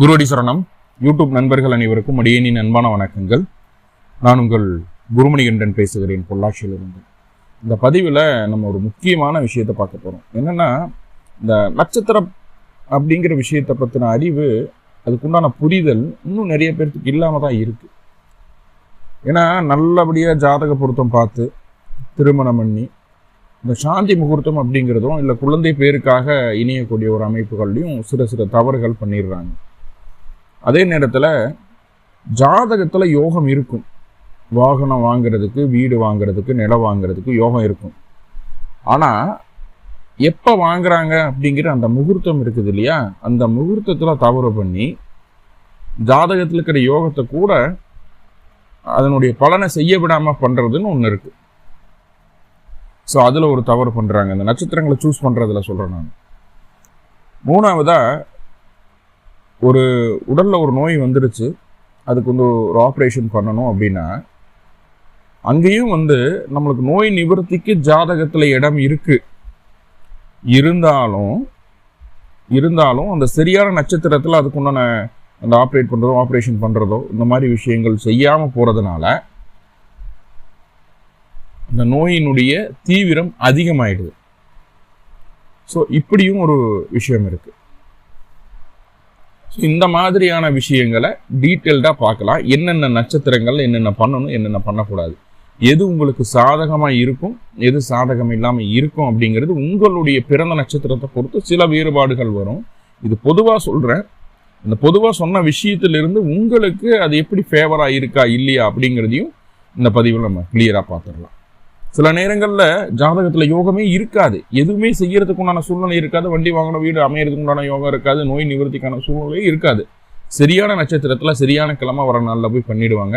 குருவடி சரணம். யூடியூப் நண்பர்கள் அனைவருக்கும் அடியேனின் அன்பான வணக்கங்கள். நான் உங்கள் குருமணிகண்டன் பேசுகிறேன் பொள்ளாச்சியிலிருந்து. இந்த பதிவில் நம்ம ஒரு முக்கியமான விஷயத்தை பார்க்க போகிறோம் என்னென்னா இந்த நட்சத்திரம் அப்படிங்கிற விஷயத்தை பற்றின அறிவு அதுக்குண்டான புரிதல் இன்னும் நிறைய பேர்த்துக்கு இல்லாமல் தான் இருக்குது ஏன்னா நல்லபடியாக ஜாதக பொருத்தம் பார்த்து திருமணம் பண்ணி இந்த சாந்தி முகூர்த்தம் அப்படிங்கிறதும் இல்லை குழந்தை பேருக்காக இணையக்கூடிய ஒரு அமைப்புகள்லையும் சிறு சிறு தவறுகள் பண்ணிடுறாங்க. அதே நேரத்தில் ஜாதகத்தில் யோகம் இருக்கும். வாகனம் வாங்குறதுக்கு வீடு வாங்குறதுக்கு நிலம் வாங்குறதுக்கு யோகம் இருக்கும். ஆனால் எப்போ வாங்குறாங்க அப்படிங்கிற அந்த முகூர்த்தம் இருக்குது இல்லையா? அந்த முகூர்த்தத்தில் தவறு பண்ணி ஜாதகத்தில் இருக்கிற யோகத்தை கூட அதனுடைய பலனை செய்ய விடாமல் பண்ணுறதுன்னு ஒன்று இருக்குது ஸோ அதில் ஒரு தவறு பண்ணுறாங்க இந்த நட்சத்திரங்களை சூஸ் பண்ணுறதுல சொல்கிறேன் நான். மூணாவதாக ஒரு உடலில் ஒரு நோய் வந்துடுச்சு அதுக்கு வந்து ஒரு ஆப்ரேஷன் பண்ணணும் அப்படின்னா அங்கேயும் வந்து நம்மளுக்கு நோய் நிவர்த்திக்கு ஜாதகத்தில் இடம் இருக்குது இருந்தாலும் இருந்தாலும் அந்த சரியான நட்சத்திரத்தில் அதுக்குண்டான அந்த ஆப்ரேட் பண்ணுறதோ ஆப்ரேஷன் பண்ணுறதோ இந்த மாதிரி விஷயங்கள் செய்யாமல் போகிறதுனால அந்த நோயினுடைய தீவிரம் அதிகமாயிடுது. ஸோ இப்படியும் ஒரு விஷயம் இருக்குது ஸோ இந்த மாதிரியான விஷயங்களை டீட்டெயில்டாக பார்க்கலாம். என்னென்ன நட்சத்திரங்கள் என்னென்ன பண்ணணும் என்னென்ன பண்ணக்கூடாது. எது உங்களுக்கு சாதகமாக இருக்கும் எது சாதகம் இல்லாமல் இருக்கும் அப்படிங்கிறது உங்களுடைய பிறந்த நட்சத்திரத்தை பொறுத்து சில வேறுபாடுகள் வரும். இது பொதுவாக சொல்கிறேன் இந்த பொதுவாக சொன்ன விஷயத்திலிருந்து உங்களுக்கு அது எப்படி ஃபேவராக இருக்கா இல்லையா அப்படிங்கிறதையும் இந்த பதிவில் நம்ம கிளியராக பார்த்துடலாம். சில நேரங்களில் ஜாதகத்தில் யோகமே இருக்காது. எதுவுமே செய்யறதுக்கு உண்டான சூழ்நிலை இருக்காது. வண்டி வாங்கணும் வீடு அமையறதுக்கு உண்டான யோகம் இருக்காது. நோய் நிவர்த்திக்கான சூழ்நிலை இருக்காது. சரியான நட்சத்திரத்தில் சரியான கிழமை வர நாளில் போய் பண்ணிடுவாங்க.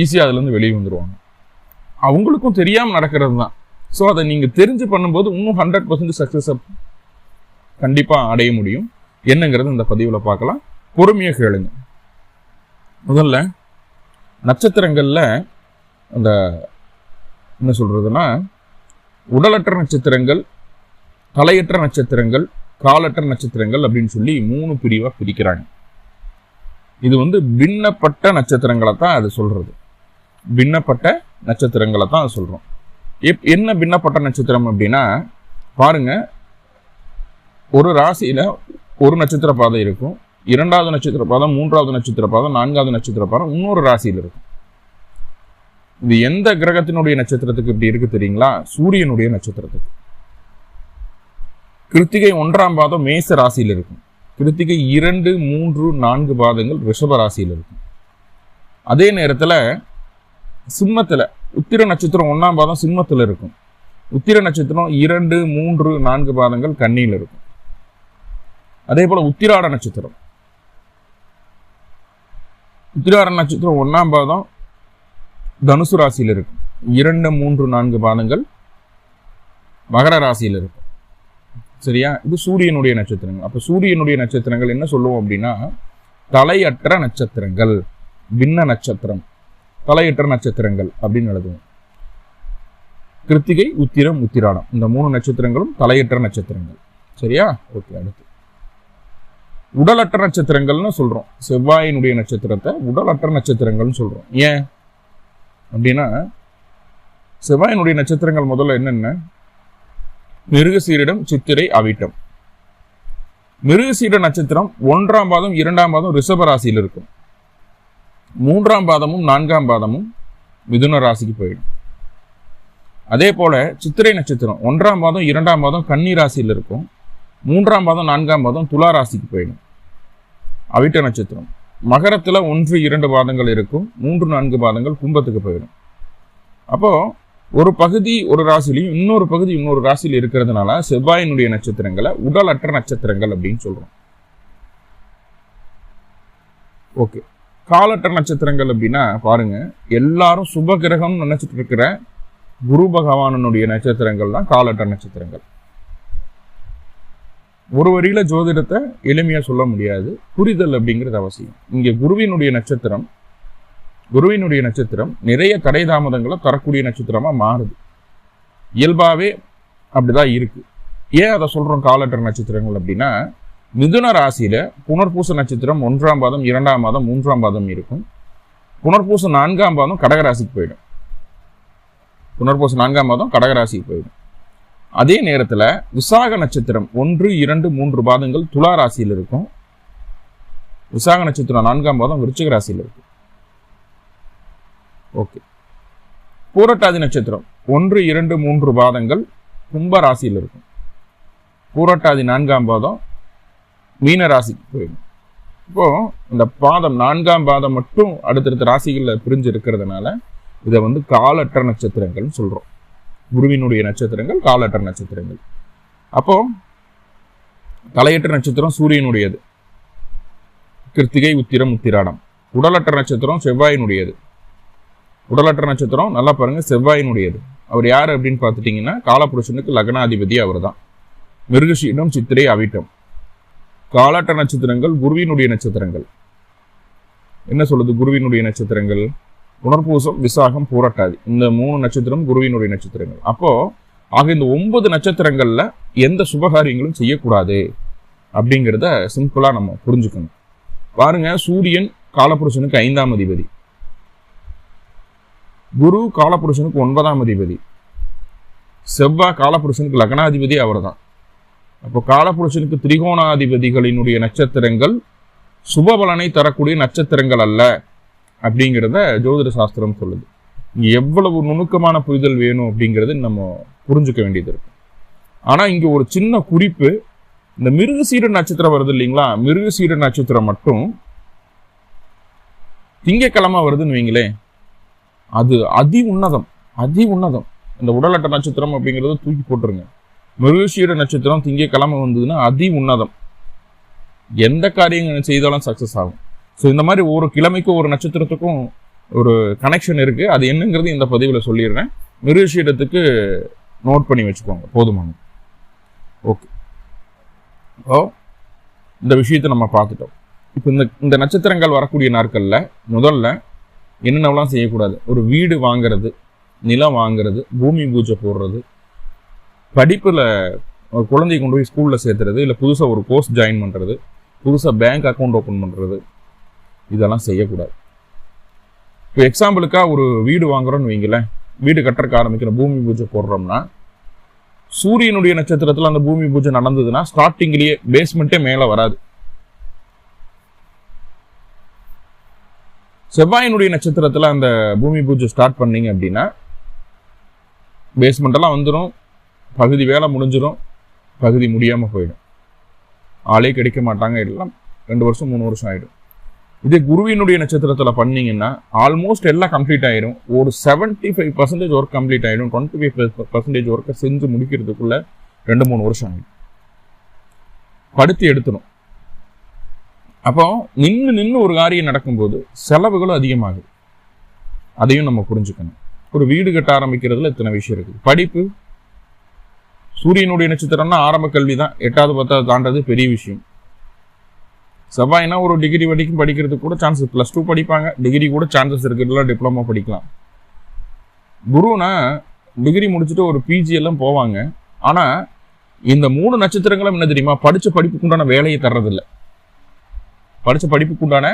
ஈஸியாக அதுலேருந்து வெளியே வந்துடுவாங்க அவங்களுக்கும் தெரியாமல் நடக்கிறது தான் ஸோ அதை நீங்கள் தெரிஞ்சு பண்ணும்போது இன்னும் ஹண்ட்ரட் பர்சன்ட் சக்ஸஸை கண்டிப்பாக அடைய முடியும். என்னங்கிறது இந்த பதிவில் பார்க்கலாம். பொறுமையாக கேளுங்க. முதல்ல நட்சத்திரங்களில் அந்த என்ன சொல்கிறதுன்னா உடலற்ற நட்சத்திரங்கள் தலையற்ற நட்சத்திரங்கள் காலற்ற நட்சத்திரங்கள் அப்படின்னு சொல்லி மூணு பிரிவாக பிரிக்கிறாங்க. இது வந்து பின்னப்பட்ட நட்சத்திரங்களை தான் அது சொல்கிறது பின்னப்பட்ட நட்சத்திரங்களை தான் அது சொல்கிறோம் எப் என்ன பின்னப்பட்ட நட்சத்திரம் அப்படின்னா பாருங்க ஒரு ராசியில் ஒரு நட்சத்திர பாதை இருக்கும். இரண்டாவது நட்சத்திர பாதம் மூன்றாவது நட்சத்திர பாதம் நான்காவது நட்சத்திர பாதம் இன்னொரு ராசியில் இருக்கும். இது எந்த கிரகத்தினுடைய நட்சத்திரத்துக்கு இப்படி இருக்கு தெரியுங்களா? சூரியனுடைய நட்சத்திரத்துக்கு. கிருத்திகை ஒன்றாம் பாதம் மேச ராசியில் இருக்கும். கிருத்திகை இரண்டு மூன்று நான்கு பாதங்கள் ரிஷப ராசியில் இருக்கும். அதே நேரத்தில் சிம்மத்தில் உத்திர நட்சத்திரம் ஒன்றாம் பாதம் சிம்மத்தில் இருக்கும். உத்திர நட்சத்திரம் இரண்டு மூன்று நான்கு பாதங்கள் கண்ணியில் இருக்கும். அதே போல உத்திராட நட்சத்திரம். உத்திராட நட்சத்திரம் ஒன்றாம் பாதம் தனுசு ராசியில் இருக்கும் இரண்டு மூன்று நான்கு பாதங்கள் மகர ராசியில் இருக்கும் சரியா? இது சூரியனுடைய நட்சத்திரங்கள். அப்போ சூரியனுடைய நட்சத்திரங்கள் என்ன சொல்லுவோம் அப்படின்னா தலையற்ற நட்சத்திரங்கள் பின்ன நட்சத்திரம் தலையற்ற நட்சத்திரங்கள் அப்படின்னு எழுதுவோம். கிருத்திகை உத்திரம் உத்திராடம். இந்த மூணு நட்சத்திரங்களும் தலையற்ற நட்சத்திரங்கள். சரியா? ஓகே அடுத்து. உடலற்ற நட்சத்திரங்கள்னு சொல்றோம். செவ்வாயினுடைய நட்சத்திரத்தை உடலற்ற நட்சத்திரங்கள்னு சொல்றோம். ஏன்? அப்படின்னா செவ்வாயினுடைய நட்சத்திரங்கள் முதல்ல என்னென்ன? மிருகசீரிடம் சித்திரை அவிட்டம். மிருகசீர நட்சத்திரம் ஒன்றாம் பாதம் இரண்டாம் பாதம் ரிஷப ராசியில் இருக்கும். மூன்றாம் பாதமும் நான்காம் பாதமும் மிதுன ராசிக்கு போயிடும். அதே போல சித்திரை நட்சத்திரம் ஒன்றாம் பாதம் இரண்டாம் பாதம் கன்னி ராசியில் இருக்கும். மூன்றாம் பாதம் நான்காம் பாதம் துலா ராசிக்கு போயிடும். அவிட்ட நட்சத்திரம். மகரத்தில் ஒன்று இரண்டு பாதங்கள் இருக்கும். மூன்று நான்கு பாதங்கள் கும்பத்துக்கு போயிடும். அப்போது ஒரு பகுதி ஒரு ராசிலையும் இன்னொரு பகுதி இன்னொரு ராசியில் இருக்கிறதுனால செவ்வாயினுடைய நட்சத்திரங்களை உடலற்ற நட்சத்திரங்கள் அப்படின்னு சொல்கிறோம் ஓகே. காலற்ற நட்சத்திரங்கள் அப்படின்னா பாருங்க எல்லாரும் சுப கிரகம்னு நினைச்சிட்டு இருக்கிற குரு பகவானனுடைய நட்சத்திரங்கள் தான் காலற்ற நட்சத்திரங்கள். ஒரு வரியில ஜோதிடத்தை எளிமையா சொல்ல முடியாது. புரிதல் அப்படிங்கிறது அவசியம். இங்க குருவினுடைய நட்சத்திரம் குருவினுடைய நட்சத்திரம் நிறைய தடை தாமதங்களை தரக்கூடிய நட்சத்திரமா மாறுது. இயல்பாவே அப்படிதான் இருக்கு. ஏன் அதை சொல்றோம் காலற்ற நட்சத்திரங்கள் அப்படின்னா மிதுன ராசியில புனர்பூச நட்சத்திரம் ஒன்றாம் பாதம் இரண்டாம் பாதம் மூன்றாம் பாதம் இருக்கும். புனர்பூச நான்காம் பாதம் கடகராசிக்கு போயிடும். புனர்பூச நான்காம் பாதம் கடகராசிக்கு போயிடும். அதே நேரத்தில் விசாக நட்சத்திரம் ஒன்று இரண்டு மூன்று பாதங்கள் துலா ராசியில் இருக்கும். விசாக நட்சத்திரம் நான்காம் பாதம் விருச்சிக ராசியில் இருக்கும் ஓகே. பூரட்டாதி நட்சத்திரம் ஒன்று இரண்டு மூன்று பாதங்கள் கும்ப ராசியில் இருக்கும். பூரட்டாதி நான்காம் பாதம் மீன ராசிக்கு போயிடும். இப்போது இந்த பாதம் நான்காம் பாதம் மட்டும் அடுத்தடுத்த ராசிகளில் பிரிஞ்சு இருக்கிறதுனால இதை வந்து காலற்ற நட்சத்திரங்கள்னு சொல்கிறோம் குருவினுடைய நட்சத்திரங்கள் காலற்ற நட்சத்திரங்கள். அப்போ தலையற்ற நட்சத்திரம் சூரியனுடையது. கிருத்திகை உத்திரம் உத்திராடம். உடலற்ற நட்சத்திரம் செவ்வாயினுடையது. உடலற்ற நட்சத்திரம் நல்லா பாருங்க செவ்வாயினுடையது. அவர் யார் அப்படின்னு பார்த்துட்டீங்கன்னா காலபுருஷனுக்கு லக்னாதிபதி அவர் தான் மிருகஷீடம் சித்திரை அவிட்டம். காலாட்ட நட்சத்திரங்கள் குருவினுடைய நட்சத்திரங்கள். என்ன சொல்லுது குருவினுடைய நட்சத்திரங்கள்? புனர்பூசம் விசாகம் பூரட்டாதி. இந்த மூணு நட்சத்திரம் குருவினுடைய நட்சத்திரங்கள். அப்போ ஆக இந்த ஒன்பது நட்சத்திரங்கள்ல எந்த சுபகாரியங்களும் செய்யக்கூடாது. அப்படிங்கிறத சிம்பிளா நம்ம புரிஞ்சுக்கணும். பாருங்க சூரியன் காலபுருஷனுக்கு ஐந்தாம் அதிபதி. குரு காலபுருஷனுக்கு ஒன்பதாம் அதிபதி. செவ்வாய் காலபுருஷனுக்கு லக்னாதிபதி அவர் தான் அப்போ காலபுருஷனுக்கு திரிகோணாதிபதிகளினுடைய நட்சத்திரங்கள் சுபபலனை தரக்கூடிய நட்சத்திரங்கள் அல்ல. அப்படிங்கிறத ஜோதிட சாஸ்திரம் சொல்லுது. இங்கே எவ்வளவு நுணுக்கமான புரிதல் வேணும் அப்படிங்கிறது நம்ம புரிஞ்சுக்க வேண்டியது இருக்கு. ஆனால் இங்கே ஒரு சின்ன குறிப்பு இந்த மிருகசீர நட்சத்திரம் வருது இல்லைங்களா? மிருகசீர நட்சத்திரம் மட்டும் திங்கக்கிழமை வருதுன்னு வைங்களேன். அது அதி உன்னதம் அதி உன்னதம். இந்த உடலட்ட நட்சத்திரம் அப்படிங்கிறத தூக்கி போட்டுருங்க. மிருகசீர நட்சத்திரம் திங்கக்கிழமை வந்ததுன்னா அதி உன்னதம். எந்த காரியங்கள் செய்தாலும் சக்சஸ் ஆகும். ஸோ இந்த மாதிரி ஒரு கிழமைக்கும் ஒரு நட்சத்திரத்துக்கும் ஒரு கனெக்ஷன் இருக்குது அது என்னங்கிறது இந்த பதிவில் சொல்லிடுறேன். மிருகசீரத்துக்கு நோட் பண்ணி வச்சுக்கோங்க. போதுமானது. ஓகே ஓ இந்த விஷயத்தை நம்ம பார்த்துட்டோம். இப்போ இந்த இந்த நட்சத்திரங்கள் வரக்கூடிய நாட்களில் முதல்ல என்னென்னலாம் செய்யக்கூடாது? ஒரு வீடு வாங்குறது நிலம் வாங்குறது பூமி பூஜை போடுறது படிப்பில் ஒரு குழந்தைய கொண்டு போய் ஸ்கூலில் சேர்த்துறது இல்லை புதுசாக ஒரு கோர்ஸ் ஜாயின் பண்ணுறது புதுசாக பேங்க் அக்கௌண்ட் ஓப்பன் பண்ணுறது இதெல்லாம் செய்யக்கூடாது. இப்போ எக்ஸாம்பிளுக்காக ஒரு வீடு வாங்குறோம்னு வைங்களேன். வீடு கட்டுறக்கு ஆரம்பிக்கிற பூமி பூஜை போடுறோம்னா சூரியனுடைய நட்சத்திரத்தில் அந்த பூமி பூஜை நடந்ததுன்னா ஸ்டார்டிங்லேயே பேஸ்மெண்ட்டே மேலே வராது. செவ்வாயினுடைய நட்சத்திரத்தில் அந்த பூமி பூஜை ஸ்டார்ட் பண்ணீங்க அப்படின்னா பேஸ்மெண்ட் எல்லாம் வந்துடும் பகுதி வேலை முடிஞ்சிடும் பகுதி முடியாமல் போயிடும். ஆளே கிடைக்க மாட்டாங்க. எல்லாம் ரெண்டு வருஷம் மூணு வருஷம் ஆயிடும். இதே குருவினுடைய நட்சத்திரத்தில் பண்ணீங்கன்னா ஆல்மோஸ்ட் எல்லாம் கம்ப்ளீட் ஆயிடும் ஒரு seventy five percentage work complete ஆயிடும் டுவெண்ட்டி ஃபைவ் பர்சன்டேஜ் ஒர்க்கை செஞ்சு முடிக்கிறதுக்குள்ள ரெண்டு மூணு வருஷம் ஆகிடும் படுத்தி எடுத்துடும் அப்போ நின்று நின்று ஒரு காரியம் நடக்கும்போது செலவுகளும் அதிகமாகுது அதையும் நம்ம புரிஞ்சுக்கணும். ஒரு வீடு கட்ட ஆரம்பிக்கிறதுல இத்தனை விஷயம் இருக்குது படிப்பு சூரியனுடைய நட்சத்திரம்னா ஆரம்ப கல்வி தான் எட்டாவது பத்தாவது தாண்டது பெரிய விஷயம். செவ்வாய்னா ஒரு டிகிரி வரைக்கும் படிக்கிறதுக்கு கூட சான்சஸ் ப்ளஸ் டூ படிப்பாங்க. டிகிரி கூட சான்சஸ் இருக்குதுல டிப்ளமோ படிக்கலாம். குருனா டிகிரி முடிச்சுட்டு ஒரு பிஜி எல்லாம் போவாங்க. ஆனால் இந்த மூணு நட்சத்திரங்களும் என்ன தெரியுமா? படித்த படிப்புக்குண்டான வேலையை தர்றதில்ல. படித்த படிப்புக்கு உண்டான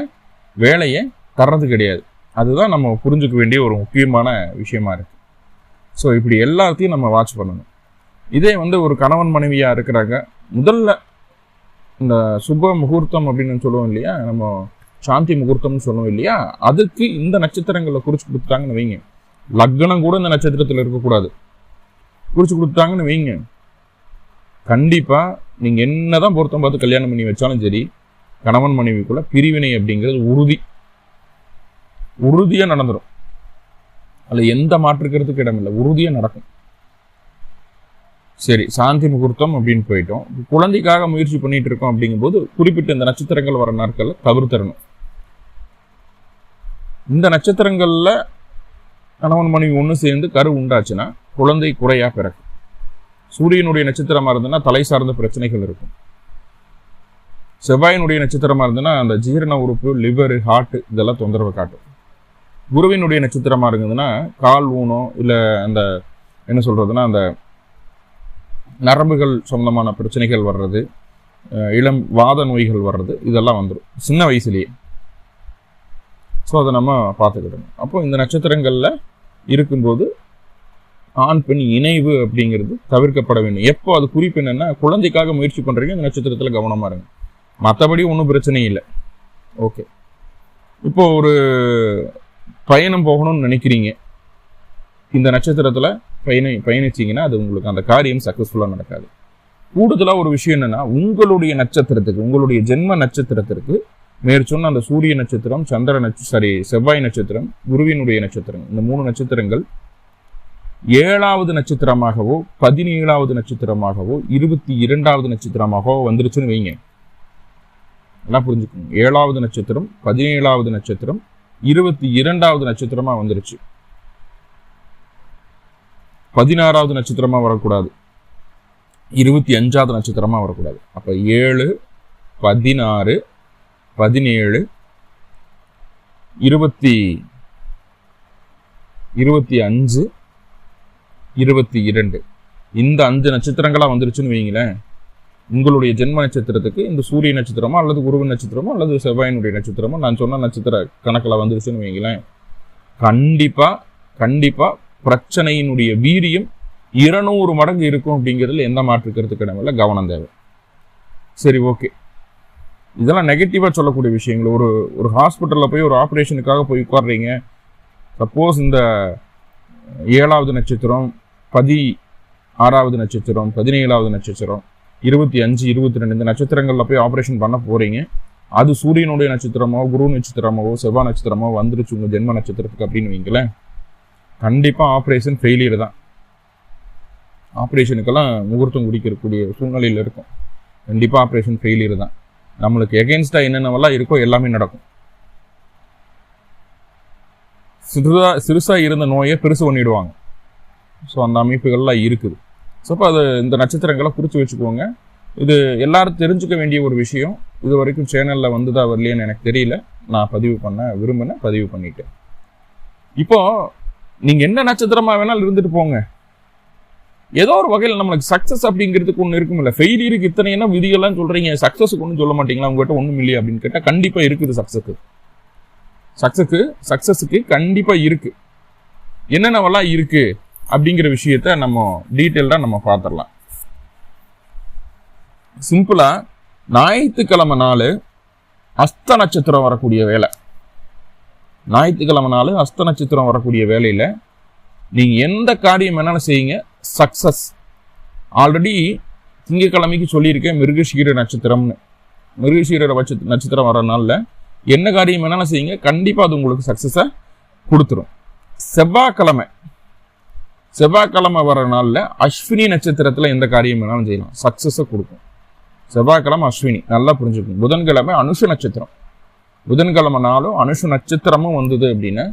வேலையை தர்றது கிடையாது. அதுதான் நம்ம புரிஞ்சுக்க வேண்டிய ஒரு முக்கியமான விஷயமா இருக்கு. ஸோ இப்படி எல்லாத்தையும் நம்ம வாட்ச் பண்ணணும். இதே வந்து ஒரு கணவன் மனைவியாக இருக்கிறாங்க. முதல்ல இந்த சுப முகூர்த்தம் அப்படின்னு சொல்லுவோம் இல்லையா? நம்ம சாந்தி முகூர்த்தம்னு சொல்லுவோம் இல்லையா? அதுக்கு இந்த நட்சத்திரங்களை குறிச்சு கொடுத்தாங்கன்னு வைங்க. லக்னம் கூட இந்த நட்சத்திரத்தில் இருக்கக்கூடாது. குறிச்சு கொடுத்தாங்கன்னு வைங்க. கண்டிப்பாக நீங்கள் என்ன என்னதான் பொருத்தம் பார்த்து கல்யாணம் பண்ணி வச்சாலும் சரி கணவன் மனைவிக்குள்ள பிரிவினை அப்படிங்கிறது உறுதி. உறுதியாக நடந்துடும் அதில் எந்த மாற்றுக்கிறதுக்கு இடமில்லை உறுதியாக நடக்கும். சரி சாந்தி முகூர்த்தம் அப்படின்னு போயிட்டோம். குழந்தைக்காக முயற்சி பண்ணிட்டு இருக்கோம் அப்படிங்கும்போது குறிப்பிட்ட இந்த நட்சத்திரங்கள் வர நாட்களை தவிர்த்தரணும். இந்த நட்சத்திரங்கள்ல கணவன் மனைவி ஒன்று சேர்ந்து கரு உண்டாச்சுன்னா குழந்தை குறையா பிறக்கும். சூரியனுடைய நட்சத்திரமா இருந்ததுன்னா தலை சார்ந்த பிரச்சனைகள் இருக்கும். செவ்வாயினுடைய நட்சத்திரமா இருந்ததுன்னா அந்த ஜீரண உறுப்பு லிவர் ஹார்ட் இதெல்லாம் தொந்தரவு காட்டும். குருவினுடைய நட்சத்திரமா இருந்ததுன்னா கால் ஊனம் இல்லை அந்த என்ன சொல்றதுன்னா அந்த நரம்புகள் சொந்தமான பிரச்சனைகள் வர்றது இளம் வாத நோய்கள் வர்றது இதெல்லாம் வந்துடும் சின்ன வயசுலேயே. ஸோ அதை நம்ம பார்த்துக்கிடணும். அப்போ இந்த நட்சத்திரங்களில் இருக்கும்போது ஆண் பெண் இணைவு அப்படிங்கிறது தவிர்க்கப்பட வேண்டும். எப்போ அது குறிப்பு என்னென்னா குழந்தைக்காக முயற்சி பண்ணுறீங்க இந்த நட்சத்திரத்தில் கவனமாக இருங்க. மற்றபடி ஒன்றும் பிரச்சனை இல்லை. ஓகே இப்போ ஒரு பயணம் போகணும்னு நினைக்கிறீங்க. இந்த நட்சத்திரத்தில் பயணி பயணிச்சிங்கன்னா அது உங்களுக்கு அந்த காரியம் சக்ஸஸ்ஃபுல்லாக நடக்காது. கூடுதலாக ஒரு விஷயம் என்னென்னா உங்களுடைய நட்சத்திரத்துக்கு உங்களுடைய ஜென்ம நட்சத்திரத்திற்கு மேற்சொன்ன அந்த சூரிய நட்சத்திரம் சந்திர நட்ச சாரி செவ்வாய் நட்சத்திரம் குருவினுடைய நட்சத்திரம் இந்த மூணு நட்சத்திரங்கள் ஏழாவது நட்சத்திரமாகவோ பதினேழாவது நட்சத்திரமாகவோ இருபத்தி இரண்டாவது நட்சத்திரமாகவோ வந்துருச்சுன்னு வைங்க. நல்லா புரிஞ்சுக்கணும் ஏழாவது நட்சத்திரம் பதினேழாவது நட்சத்திரம் இருபத்தி இரண்டாவது நட்சத்திரமாக வந்துருச்சு. பதினாறாவது நட்சத்திரமாக வரக்கூடாது. இருபத்தி அஞ்சாவது நட்சத்திரமாக வரக்கூடாது. அப்போ ஏழு பதினாறு பதினேழு இருபத்தி இருபத்தி அஞ்சு இருபத்தி இரண்டு. இந்த அஞ்சு நட்சத்திரங்களாக வந்துருச்சுன்னு வைங்களேன் உங்களுடைய ஜென்ம நட்சத்திரத்துக்கு இந்த சூரிய நட்சத்திரமோ அல்லது குருவ நட்சத்திரமோ அல்லது செவ்வாயினுடைய நட்சத்திரமோ நான் சொன்ன நட்சத்திர கணக்கில் வந்துருச்சுன்னு வைங்களேன் கண்டிப்பாக கண்டிப்பாக பிரச்சனையினுடைய வீரியம் இருநூறு மடங்கு இருக்கும் அப்படிங்கிறதுல எந்த மாற்றுக்கிறதுக்கு இடமில்ல கவனம் தேவை. சரி ஓகே இதெல்லாம் நெகட்டிவாக சொல்லக்கூடிய விஷயங்கள். ஒரு ஒரு ஹாஸ்பிட்டலில் போய் ஒரு ஆப்ரேஷனுக்காக போய் உட்காடுறீங்க சப்போஸ் இந்த ஏழாவது நட்சத்திரம் பதி ஆறாவது நட்சத்திரம் பதினேழாவது நட்சத்திரம் இருபத்தி அஞ்சு இருபத்தி ரெண்டு இந்த நட்சத்திரங்களில் போய் ஆப்ரேஷன் பண்ண போகிறீங்க அது சூரியனுடைய நட்சத்திரமோ குரு நட்சத்திரமோ செவ்வாய் நட்சத்திரமோ வந்துருச்சு உங்கள் ஜென்ம நட்சத்திரத்துக்கு அப்படின்னு வைங்களேன். கண்டிப்பாக ஆப்ரேஷன் ஃபெயிலியர் தான். ஆப்ரேஷனுக்கெல்லாம் முகூர்த்தம் குடிக்கக்கூடிய சூழ்நிலையில் இருக்கும். கண்டிப்பாக ஆப்ரேஷன் ஃபெயிலியர் தான். நம்மளுக்கு எகென்ஸ்டா என்னென்னவெல்லாம் இருக்கோ எல்லாமே நடக்கும். சிறுதா சிறுசாக இருந்த நோயை பெருசு பண்ணிடுவாங்க. ஸோ அந்த அமைப்புகள்லாம் இருக்குது. ஸோ அப்போ அது இந்த நட்சத்திரங்களை குறித்து வச்சுக்கோங்க. இது எல்லாரும் தெரிஞ்சுக்க வேண்டிய ஒரு விஷயம். இது வரைக்கும் சேனலில் வந்துதா வரலையான்னு எனக்கு தெரியல. நான் பதிவு பண்ண விரும்பினேன் பதிவு பண்ணிட்டேன். இப்போது நீங்கள் என்ன நட்சத்திரமாக வேணாலும் இருந்துட்டு போங்க. ஏதோ ஒரு வகையில் நம்மளுக்கு சக்ஸஸ் அப்படிங்கிறதுக்கு ஒன்று இருக்குமில்ல ஃபெயிலியருக்கு இத்தனை என்ன விதிகள்லாம் சொல்கிறீங்க சக்ஸஸுக்கு ஒன்றும் சொல்ல மாட்டீங்களா? உங்ககிட்ட ஒன்றும் இல்லையா அப்படின்னு கேட்டால் கண்டிப்பாக இருக்குது சக்ஸஸுக்கு சக்ஸஸுக்கு சக்ஸஸுக்கு கண்டிப்பாக இருக்குது என்னென்னவெல்லாம் இருக்குது அப்படிங்கிற விஷயத்த நம்ம டீட்டெயில்டாக நம்ம பார்த்துடலாம். சிம்பிளாக ஞாயிற்றுக்கிழமை நாள் அஸ்த நட்சத்திரம் வரக்கூடிய வேலை. ஞாயிற்றுக்கிழமை நாள் அஸ்த நட்சத்திரம் வரக்கூடிய வேலையில் நீங்கள் எந்த காரியம் வேணாலும் செய்யுங்க. சக்ஸஸ் ஆல்ரெடி திங்கக்கிழமைக்கு சொல்லியிருக்கேன் மிருகசீர நட்சத்திரம்னு. மிருகசீர வச்ச நட்சத்திரம் வர நாளில் என்ன காரியம் வேணாலும் செய்யுங்க. கண்டிப்பாக அது உங்களுக்கு சக்ஸஸை கொடுத்துரும். செவ்வாய்க்கிழமை. செவ்வாய்க்கிழமை வர நாளில் அஸ்வினி நட்சத்திரத்தில் எந்த காரியம் வேணாலும் செய்யலாம். சக்ஸஸை கொடுக்கும். செவ்வாய்க்கிழமை அஸ்வினி. நல்லா புரிஞ்சுக்கணும். புதன்கிழமை அனுஷ நட்சத்திரம். புதன்கிழமை நாளும் அனுஷ நட்சத்திரமும் வந்தது அப்படின்னா.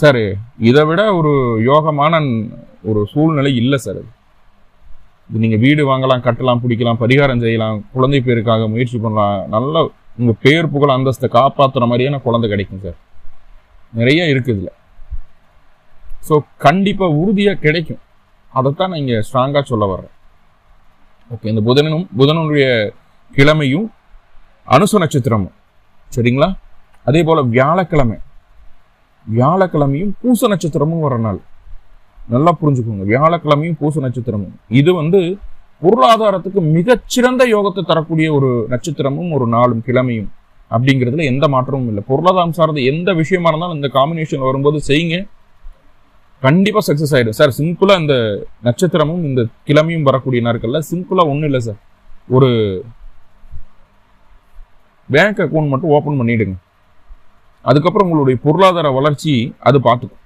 சார் இதை விட ஒரு யோகமான ஒரு சூழ்நிலை இல்லை சார் அது. இது நீங்கள் வீடு வாங்கலாம் கட்டலாம் பிடிக்கலாம் பரிகாரம் செய்யலாம் குழந்தை பேருக்காக முயற்சி பண்ணலாம். நல்ல உங்கள் பேர் புகழ் அந்தஸ்தை காப்பாற்றுற மாதிரியான குழந்தை கிடைக்கும் சார். நிறைய இருக்குது இதில். ஸோ கண்டிப்பாக உறுதியாக கிடைக்கும். அதைத்தான் நான் இங்கே ஸ்ட்ராங்காக சொல்ல வர்றேன். ஓகே இந்த புதனும் புதனுடைய கிழமையும் அனுச நட்சத்திரமும். சரிங்களா? அதே போல் வியாழக்கிழமை. வியாழக்கிழமையும் பூச நட்சத்திரமும் வர நாள். நல்லா புரிஞ்சுக்கோங்க. வியாழக்கிழமையும் பூச நட்சத்திரமும். இது வந்து பொருளாதாரத்துக்கு மிகச்சிறந்த யோகத்தை தரக்கூடிய ஒரு நட்சத்திரமும் ஒரு நாளும் கிழமையும் அப்படிங்கிறதுல எந்த மாற்றமும் இல்லை. பொருளாதாரம் சார்ந்த எந்த விஷயமா இருந்தாலும் இந்த காம்பினேஷன் வரும்போது செய்யுங்க. கண்டிப்பாக சக்ஸஸ் ஆகிடும் சார் சிம்பிளாக இந்த நட்சத்திரமும் இந்த கிழமையும் வரக்கூடிய நாட்கள்ல சிம்பிளாக ஒன்றும் இல்லை சார். ஒரு பேங்க் அக்கௌண்ட் மட்டும் ஓப்பன் பண்ணிவிடுங்க அதுக்கப்புறம் உங்களுடைய பொருளாதார வளர்ச்சி அது பார்த்துக்கும்.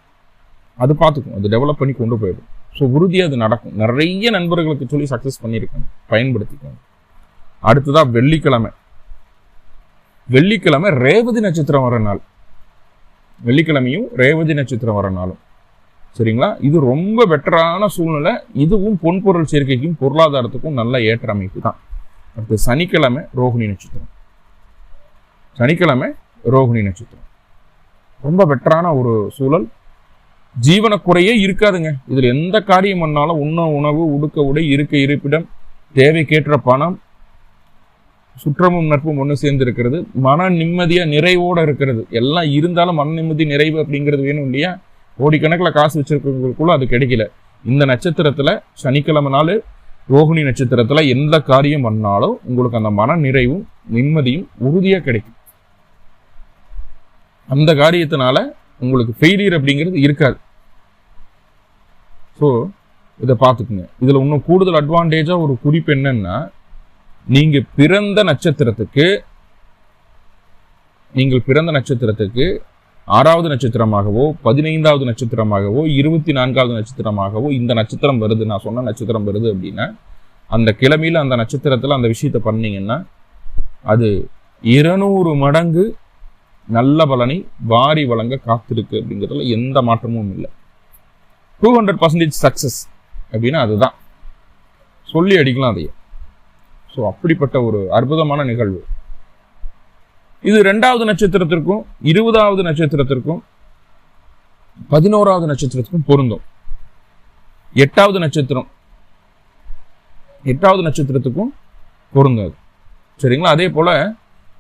அது பார்த்துக்கும். அது டெவலப் பண்ணி கொண்டு போயிடும். ஸோ உறுதியாக அது நடக்கும். நிறைய நண்பர்களுக்கு சொல்லி சக்ஸஸ் பண்ணியிருக்காங்க பயன்படுத்திக்கோங்க. அடுத்ததாக வெள்ளிக்கிழமை. வெள்ளிக்கிழமை ரேவதி நட்சத்திரம் வர நாள். வெள்ளிக்கிழமையும் ரேவதி நட்சத்திரம் வர நாளும். சரிங்களா? இது ரொம்ப பெட்டரான சூழ்நிலை. இதுவும் பொன்பொருள் சேர்க்கைக்கும் பொருளாதாரத்துக்கும் நல்ல ஏற்ற அமைப்பு தான். அடுத்து சனிக்கிழமை ரோஹிணி நட்சத்திரம். சனிக்கிழமை ரோகிணி நட்சத்திரம். ரொம்ப பெட்டரான ஒரு சூழல். ஜீவனக்குறையே இருக்காதுங்க. இதில் எந்த காரியம் பண்ணாலும் உண்ண உணவு உடுக்க உடை இருக்க இருப்பிடம் தேவைக்கேற்ற பணம் சுற்றமும் நட்பும் ஒன்று சேர்ந்து இருக்கிறது மன நிம்மதியாக நிறைவோடு இருக்கிறது. எல்லாம் இருந்தாலும் மன நிம்மதி நிறைவு அப்படிங்கிறது வேணும் இல்லையா? கோடிக்கணக்கில் காசு வச்சிருக்கிறவங்களுக்குள்ள அது கிடைக்கல. இந்த நட்சத்திரத்தில் சனிக்கிழமை நாள் ரோகிணி நட்சத்திரத்தில் எந்த காரியம் பண்ணாலும் உங்களுக்கு அந்த மன நிறைவும் நிம்மதியும் உறுதியாக கிடைக்கும். அந்த காரியத்தினால உங்களுக்கு ஃபெயிலியர் அப்படிங்கிறது இருக்காது. ஸோ இதை பார்த்துக்குங்க. இதில் இன்னும் கூடுதல் அட்வான்டேஜாக ஒரு குறிப்பு என்னன்னா நீங்கள் பிறந்த நட்சத்திரத்துக்கு நீங்கள் பிறந்த நட்சத்திரத்துக்கு ஆறாவது நட்சத்திரமாகவோ பதினைந்தாவது நட்சத்திரமாகவோ இருபத்தி நான்காவது நட்சத்திரமாகவோ இந்த நட்சத்திரம் வருது நான் சொன்ன நட்சத்திரம் வருது அப்படின்னா அந்த கிழமையில் அந்த நட்சத்திரத்தில் அந்த விஷயத்தை பண்ணீங்கன்னா அது இருநூறு மடங்கு நல்ல பலனை வாரி வழங்க காத்திருக்கு அப்படிங்கிறதுல எந்த மாற்றமும் இல்லை. டூ ஹண்ட்ரட் பர்சன்டேஜ் சக்ஸஸ் அப்படின்னா அதுதான். சொல்லி அடிக்கலாம் அதையே. ஸோ அப்படிப்பட்ட ஒரு அற்புதமான நிகழ்வு. இது ரெண்டாவது நட்சத்திரத்திற்கும் இருபதாவது நட்சத்திரத்திற்கும் பதினோராவது நட்சத்திரத்துக்கும் பொருந்தும். எட்டாவது நட்சத்திரம் எட்டாவது நட்சத்திரத்துக்கும் பொருந்தாது. சரிங்களா? அதே போல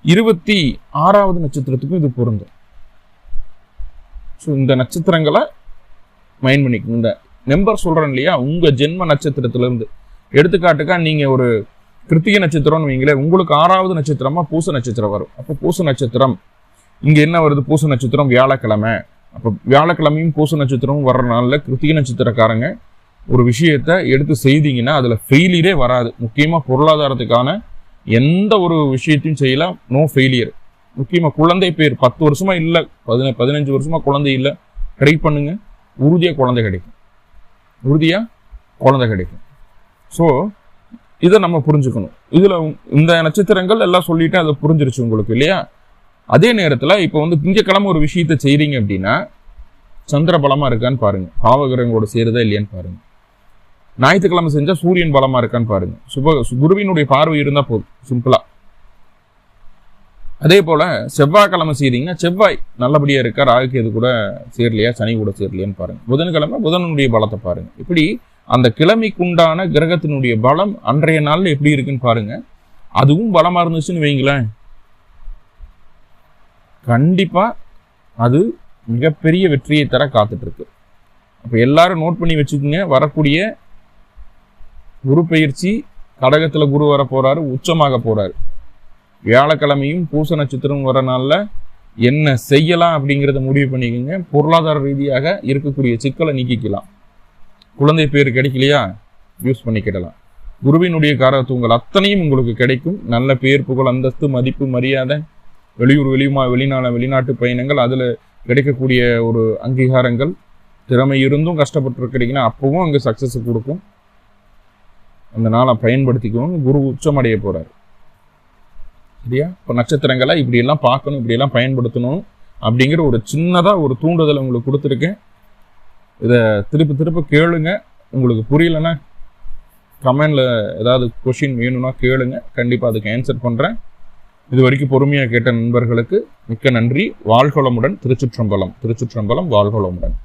இருபத்தி ஆறாவது நட்சத்திரத்துக்கும் இது பொருந்தும். ஸோ இந்த நட்சத்திரங்களை மைண்ட் பண்ணிக்கணும் இந்த நம்பர் சொல்கிறேன் இல்லையா? உங்கள் ஜென்ம நட்சத்திரத்துலேருந்து. எடுத்துக்காட்டுக்காக எடுத்துக்காட்டுக்கா ஒரு கிருத்திகை நட்சத்திரம்னு வைங்களேன் உங்களுக்கு ஆறாவது நட்சத்திரமா பூச நட்சத்திரம் வரும். அப்போ பூச நட்சத்திரம் இங்கே என்ன வருது? பூச நட்சத்திரம் வியாழக்கிழமை. அப்போ வியாழக்கிழமையும் பூச நட்சத்திரமும் வர்றனால கிருத்திக கிருத்திகை நட்சத்திரக்காரங்க ஒரு விஷயத்த எடுத்து செய்தீங்கன்னா அதில் ஃபெயிலியரே வராது. முக்கியமாக பொருளாதாரத்துக்கான எந்த ஒரு விஷயத்தையும் செய்யலாம் நோ ஃபெயிலியர் முக்கியமாக குழந்தை பேர் பத்து வருஷமா இல்லை பதின பதினஞ்சு வருஷமா குழந்தை இல்லை. ட்ரை பண்ணுங்க. உறுதியாக குழந்தை கிடைக்கும். உறுதியாக குழந்தை கிடைக்கும். ஸோ இதை நம்ம புரிஞ்சுக்கணும். இதில் இந்த நட்சத்திரங்கள் எல்லாம் சொல்லிட்டு அதை புரிஞ்சிருச்சு உங்களுக்கு இல்லையா? அதே நேரத்தில் இப்போ வந்து திங்கக்கிழமை ஒரு விஷயத்த செய்கிறீங்க அப்படின்னா சந்திர பலமாக இருக்கான்னு பாருங்கள் பாவகிரகங்களோட சேருதா இல்லையான்னு பாருங்கள் ஞாயிற்றுக்கிழமை செஞ்சால் சூரியன் பலமா இருக்கான்னு பாருங்க. சுப குருவினுடைய பார்வை இருந்தால் போதும். சிம்பிளாக அதே போல் செவ்வாய்க்கிழமை செய்தீங்கன்னா செவ்வாய் நல்லபடியாக இருக்கா? ராகுக்கு இது கூட சேரலையா? சனி கூட சேரலையான்னு பாருங்கள் புதன்கிழமை புதனுடைய பலத்தை பாருங்கள் இப்படி அந்த கிழமைக்குண்டான கிரகத்தினுடைய பலம் அன்றைய நாளில் எப்படி இருக்குன்னு பாருங்க. அதுவும் பலமாக இருந்துச்சுன்னு வைங்களேன். கண்டிப்பாக அது மிகப்பெரிய வெற்றியை தர காத்துட்ருக்கு இருக்கு. எல்லாரும் நோட் பண்ணி வச்சுக்கோங்க. வரக்கூடிய குரு பயிற்சி கடகத்தில் குரு வர போறாரு உச்சமாக போறாரு. வியாழக்கிழமையும் பூச நட்சத்திரம் வர என்ன செய்யலாம் அப்படிங்கிறத முடிவு பண்ணிக்கோங்க. பொருளாதார ரீதியாக இருக்கக்கூடிய சிக்கலை நீக்கிக்கலாம். குழந்தை பேர் கிடைக்கலையா? யூஸ் பண்ணிக்கிடலாம். குருவினுடைய காரத்துவங்கள் அத்தனையும் உங்களுக்கு கிடைக்கும். நல்ல பேர் புகழ் அந்தஸ்து மதிப்பு மரியாதை வெளியூர் வெளிமா வெளிநாள வெளிநாட்டு பயணங்கள் அதில் கிடைக்கக்கூடிய ஒரு அங்கீகாரங்கள் திறமை இருந்தும் கஷ்டப்பட்டு இருக்கிறீங்கன்னா அப்பவும் அங்கே சக்ஸஸ் கொடுக்கும். அந்த நாளை பயன்படுத்திக்கணும் குரு உச்சமடைய போகிறார் சரியா இப்போ நட்சத்திரங்களை இப்படியெல்லாம் பார்க்கணும் இப்படியெல்லாம் பயன்படுத்தணும் அப்படிங்கிற ஒரு சின்னதாக ஒரு தூண்டுதலை உங்களுக்கு கொடுத்துருக்கேன். இதை திருப்பி திருப்ப கேளுங்க. உங்களுக்கு புரியலன்னா கமெண்டில் ஏதாவது கொஷின் வேணும்னா கேளுங்க. கண்டிப்பாக அதுக்கு ஆன்சர் பண்ணுறேன் இது வரைக்கும் பொறுமையாக கேட்ட நண்பர்களுக்கு மிக்க நன்றி. வாழ்கொளமுடன் திருச்சுற்றம்பலம். திருச்சுற்றம்பலம் வாழ்கொளமுடன்.